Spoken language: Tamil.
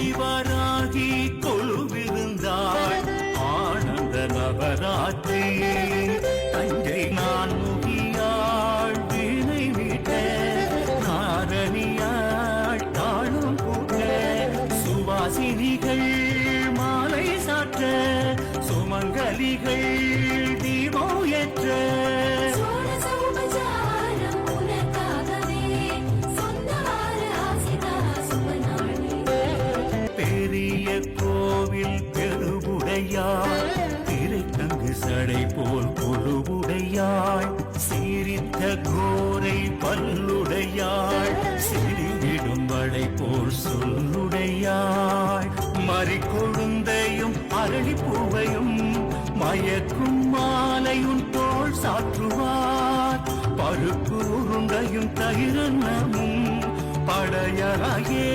ஆதிவராகி கொழுவிருந்தாள் ஆனந்த நவராத்திரி தஞ்சை நான் முகியாள் வீணை விட்ட நாரணியாள் தாழும் கூட்ட சுவாசினிகள் மாலை சாற்ற சுமங்கலிகள் தீபம் ஏற்ற கோவில் தெருவுடையாய் திரைத்தங்கு சடை போல் பொருவுடையாய் சீரித்த கோரை பல்லுடையாய் சிறிவிடும் வடை போல் சொல்லுடையாய். மறிக்கொழுந்தையும் அருளிப்பூவையும் மயக்கும் மாலையும் தோல் சாற்றுவார். பருப்பு உருண்டையும் தயிரன்னமும் படையராயே